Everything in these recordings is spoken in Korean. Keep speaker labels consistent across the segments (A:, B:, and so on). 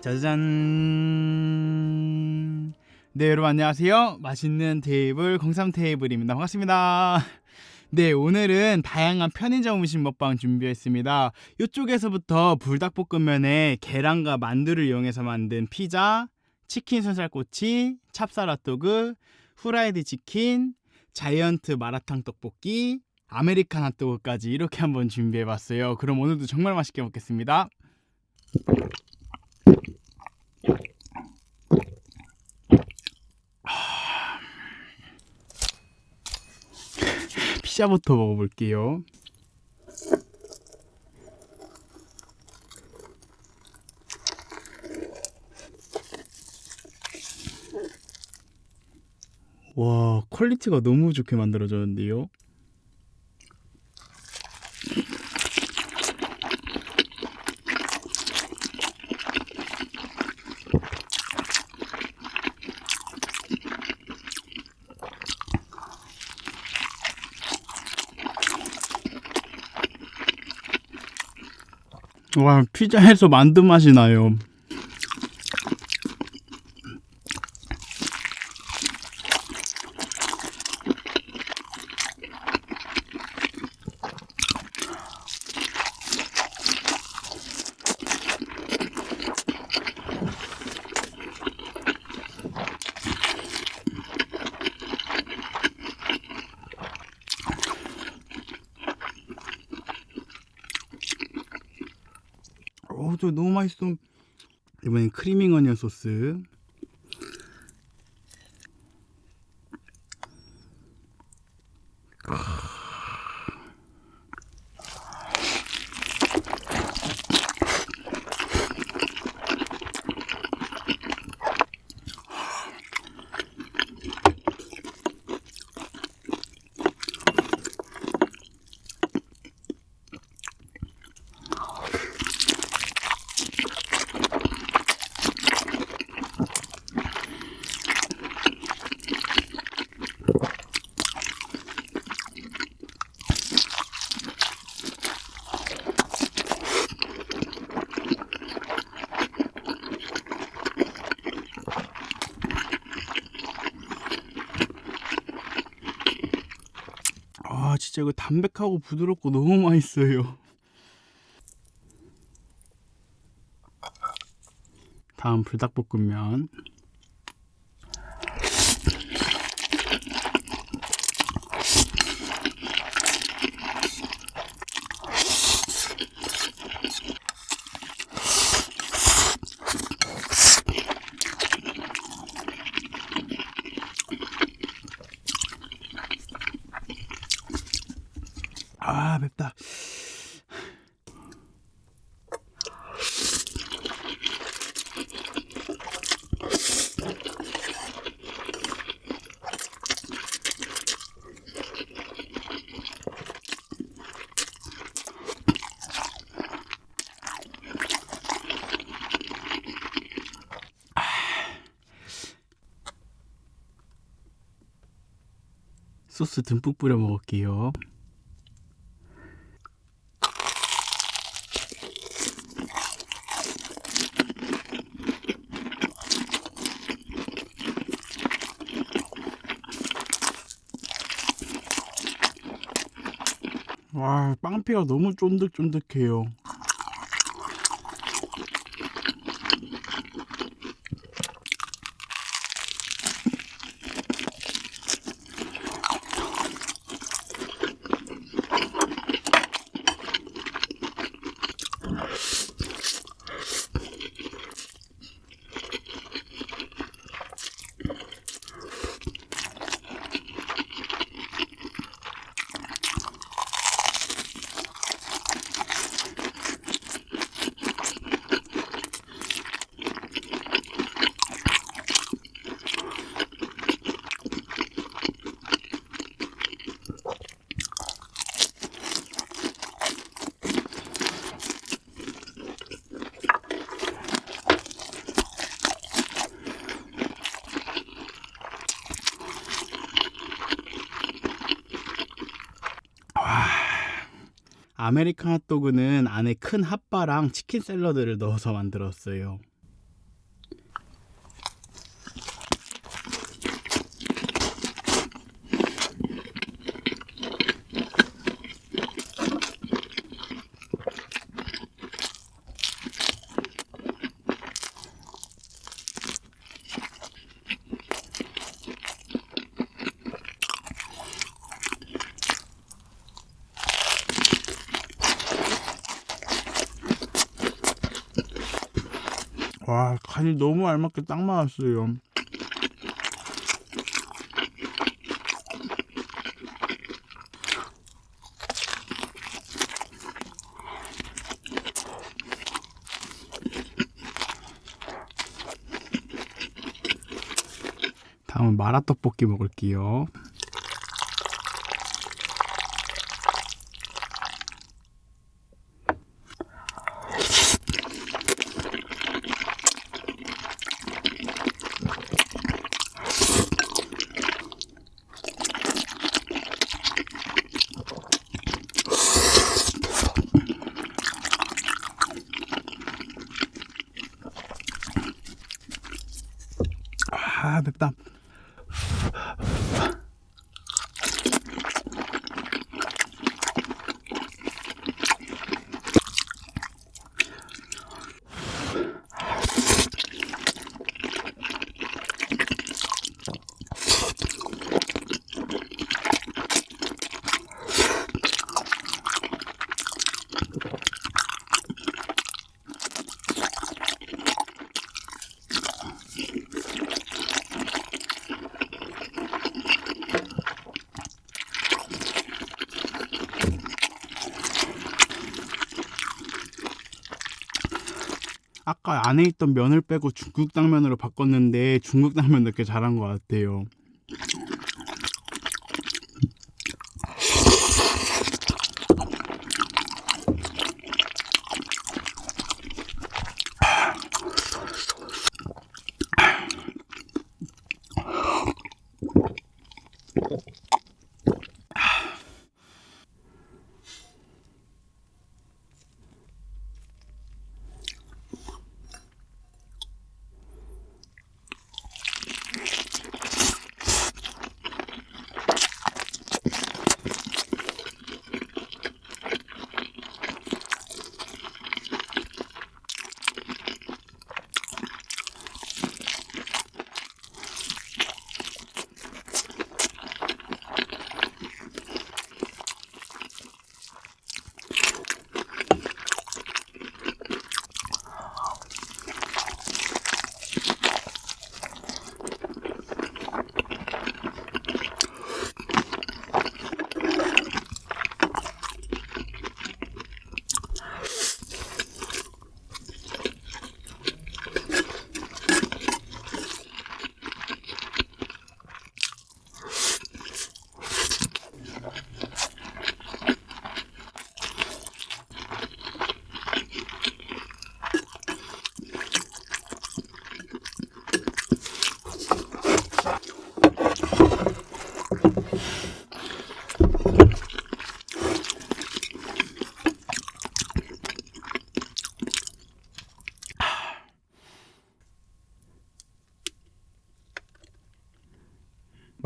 A: 짜잔. 네, 여러분 안녕하세요. 맛있는 테이블 공삼 테이블입니다. 반갑습니다. 네, 오늘은 다양한 편의점 음식 먹방 준비했습니다. 이쪽에서부터 불닭볶음면에 계란과 만두를 이용해서 만든 피자, 치킨 순살꼬치, 찹쌀 핫도그, 후라이드 치킨, 자이언트 마라탕 떡볶이, 아메리칸 핫도그까지 이렇게 한번 준비해봤어요. 그럼 오늘도 정말 맛있게 먹겠습니다. 피자부터 먹어볼게요. 와, 퀄리티가 너무 좋게 만들어졌는데요. 와, 피자에서 만두 맛이 나요. 너무 맛있어. 이번엔 크리밍 어니언 소스. 아, 진짜 이거 담백하고 부드럽고 너무 맛있어요. 다음 불닭볶음면. 아, 맵다. 소스 듬뿍 뿌려 먹을게요. 와, 빵피가 너무 쫀득쫀득해요. 아메리칸 핫도그는 안에 큰 핫바랑 치킨 샐러드를 넣어서 만들었어요. 와 간이 너무 알맞게 딱 맞았어요. 다음은 마라떡볶이 먹을게요. 아맵 안에 있던 면을 빼고 중국 당면으로 바꿨는데 중국 당면 넣기 잘한 것 같아요.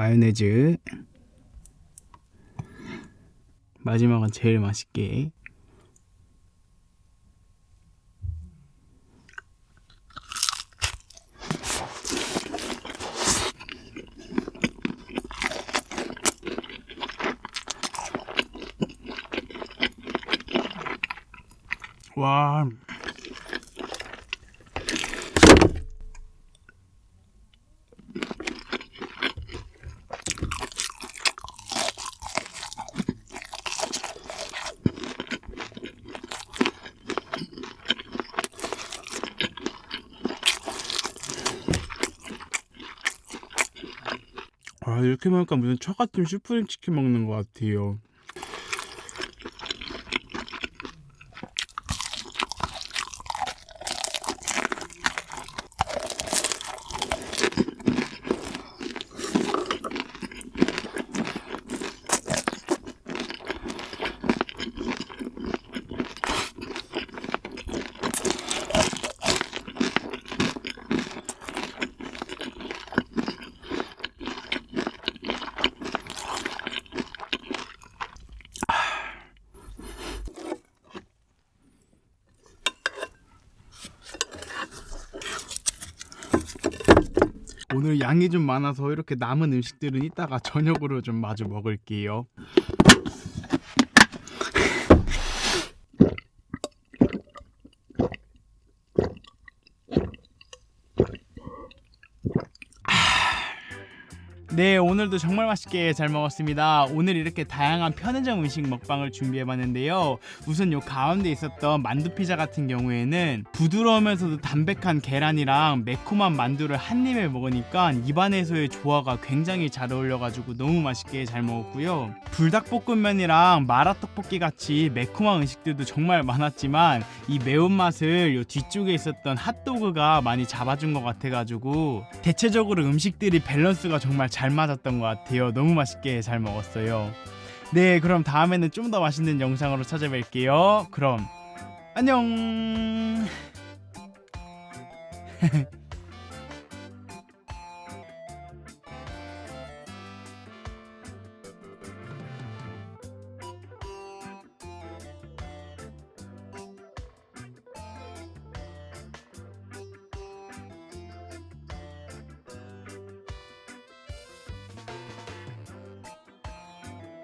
A: 마요네즈. 마지막은 제일 맛있게. 와 아 이렇게 먹으니까 무슨 처갓집 슈프림 치킨 먹는 것 같아요. 오늘 양이 좀 많아서 이렇게 남은 음식들은 이따가 저녁으로 좀 마저 먹을게요. 네, 오늘도 정말 맛있게 잘 먹었습니다. 오늘 이렇게 다양한 편의점 음식 먹방을 준비해봤는데요. 우선 요 가운데 있었던 만두 피자 같은 경우에는 부드러우면서도 담백한 계란이랑 매콤한 만두를 한 입에 먹으니까 입안에서의 조화가 굉장히 잘 어울려가지고 너무 맛있게 잘 먹었고요. 불닭볶음면이랑 마라떡볶이 같이 매콤한 음식들도 정말 많았지만 이 매운맛을 요 뒤쪽에 있었던 핫도그가 많이 잡아준 것 같아가지고 대체적으로 음식들이 밸런스가 정말 잘 맞았 던 것 같아요. 너무 맛있게 잘 먹었어요. 네, 그럼 다음에는 좀 더 맛있는 영상으로 찾아뵐게요. 그럼 안녕.